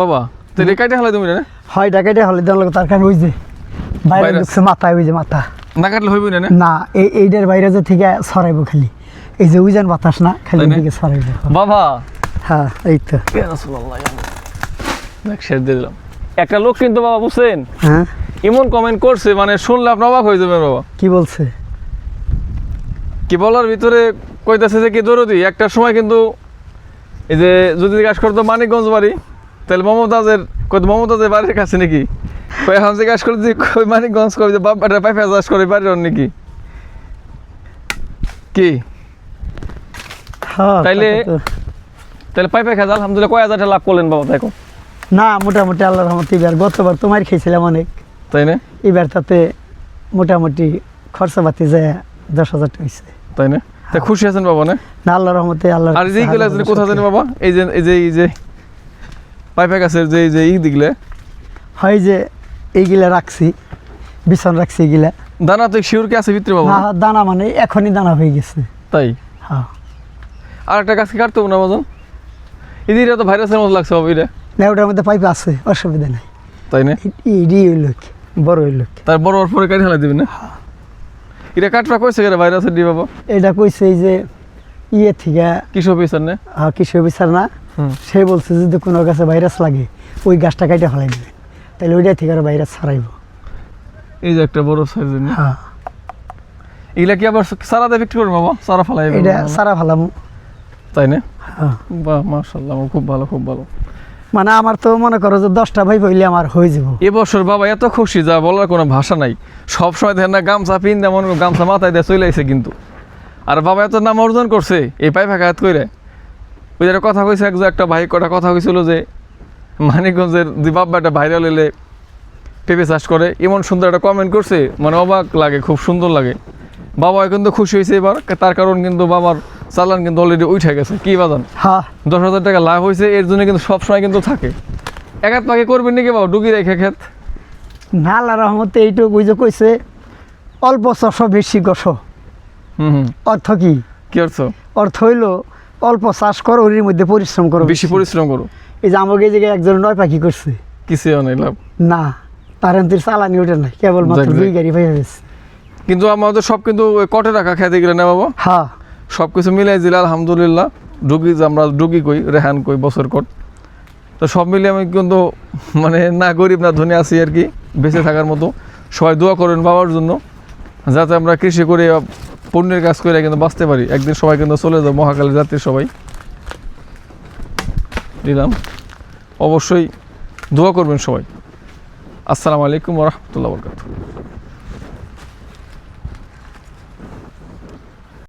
বাবা তো রে কাটে হালাই তুমি না? হয় ডাকাইটে হলে দেওয়ার লোক তার কারণ ওই যে বাইরে। ঢুকছে মাথায় ওই যে মাথা। না কাটলে হইবই না না? এই এইটার বাইরে যে থেকে ছড়াইবো খালি। এই যে উজান বাতাস না খালি দিকে ছড়াইবো। বাবা! হ্যাঁ এই তো। শেষ দিয়ে দিলাম। একটা লোক কিন্তু বাবা বুঝছেন? হ্যাঁ? এমন কমেন্ট করছে মানে শুনলে আপনি অবাক হয়ে যাবেন বাবা। কি বলছে? কি বলার ভিতরে কইতাছে যে কি দরদি? একটা সময় কিন্তু এই যে যদি জিজ্ঞাসা করতো মানিকগঞ্জ বাড়ি তাহলে মমতাজের কত মমতাজের বাড়ির কাছে নাকি? কই এখন জিজ্ঞাসা করে যে কই মানিকগঞ্জ কই? যে বাপ বেটা পাইপা চাষ করে বাড়ির নাকি? কি? হ্যাঁ তাইলে- তাহলে পাইপা আলহামদুলিল্লাহ কয় হাজার লাভ করলেন বাবা দেখো না মোটামুটি আল্লাহর রহমতে এবার গতবার তোমার খেয়েছিলাম অনেক। তাই না? এবার তাতে মোটামুটি খরচাপাতি যায় দশ হাজার টাকা হয়েছে তাই না? তা খুশি আছেন বাবা না? না আল্লাহর রহমতে আল্লাহ আর যে এইগুলো আছে কোথা জানি বাবা? এই যে এই যে এই যে পাইপা গাছের যে যে ই দিগলে। হয় যে এইগুলা রাখছি বিছন রাখছি এগুলা দানা তো শিওর কি আছে ভিতরে বাবা। না দানা মানে এখনই দানা হয়ে গেছে। তাই? হ্যাঁ। আর একটা গাছ কি কাটতে না বাজন এদিকে তো ভাইরাসের মতো লাগছে বাবা এটা না ওটার মধ্যে পাইপ আছে অসুবিধা নাই। তাই না? ইডি হইল কি বড় হইল কি তার বড় হওয়ার পরে কাটি হেলা দিবেন না? এটা কাটরা কইছে কেন ভাইরাসের দি বাবা? এটা কইছে এই যে ইয়ে থেকে কিসব অফিসার না? আহ, কৃষি অফিসার না। সে বলছে যদি কোনো গাছে ভাইরাস লাগে ওই গাছটা কাটে ফেলাই দেবে। তাহলে ওইটা থেকে আর ভাইরাস ছড়াইব। এই যে একটা বড় সাইজের হ্যাঁ। এগুলা কি আবার সারা দিয়ে বিক্রি করব বাবা? সারা ফেলাই এটা সারা ফেলাম তাই না? হ্যাঁ। বাহ মাশাল্লাহ খুব ভালো খুব ভালো। মানে আমার তো মনে করো যে দশটা ভাই হইলে আমার হয়ে যাব। এবছর বাবা এত খুশি যা বলার কোনো ভাষা নাই। সব সময় দেখেন না গামছা পিন দেয় মনে গামছা মাথায় দিয়ে চলে আইছে কিন্তু। আর বাবা এত নাম অর্জন করছে এই পাই ফাঁকা হাত কইরে। ওই একটা কথা কইছে একজন একটা ভাই কটা কথা কইছিল যে মানিকগঞ্জের দুই বাব্বাটা ভাইরাল এলে পেঁপে চাষ করে এমন সুন্দর একটা কমেন্ট করছে মানে অবাক লাগে খুব সুন্দর লাগে। বাবা কিন্তু খুশি হয়েছে এবার তার কারণ কিন্তু বাবার চালান কিন্তু অলরেডি উঠে গেছে কি বাজান হ্যাঁ দশ হাজার টাকা লাভ হয়েছে এর জন্য কিন্তু সবসময় কিন্তু থাকে। এক একাত পাখি করবেন নাকি বাবা ডুগি রেখে খেত না আল্লাহ রহমতে এইটুকু যে কইছে অল্প চাষ বেশি গছ। অর্থ কি? কি অর্থ? অর্থ হইল অল্প চাষ করো ওর মধ্যে পরিশ্রম করো বেশি পরিশ্রম করো? এই যে আমাকে এই জায়গায় একজন নয় পাখি করছে। কিছু অনেক লাভ? না তারান্তির চালানি ওঠে না কেবল মাত্র। দুই গাড়ি পাই গেছে। কিন্তু আমাদের সব কিন্তু কটে রাখা খেতে গেলে না বাবা? হ্যাঁ। সব কিছু মিলাই দিলে আলহামদুলিল্লাহ। ডুগি যে আমরা ডুগি কই রেহান কই বছর কট তো সব মিলিয়ে আমি কিন্তু মানে না গরিব না ধনী আছি আর কি বেঁচে থাকার মতো। সবাই দোয়া করেন বাবার জন্য যাতে আমরা কৃষি করে পণ্যের কাজ করে কিন্তু বাঁচতে পারি। একদিন সবাই কিন্তু চলে যাব, মহাকালী যাত্রী সবাই। দিলাম। অবশ্যই দোয়া করবেন সবাই। আসসালামু আলাইকুম রহমতুল্লাহ বরকাত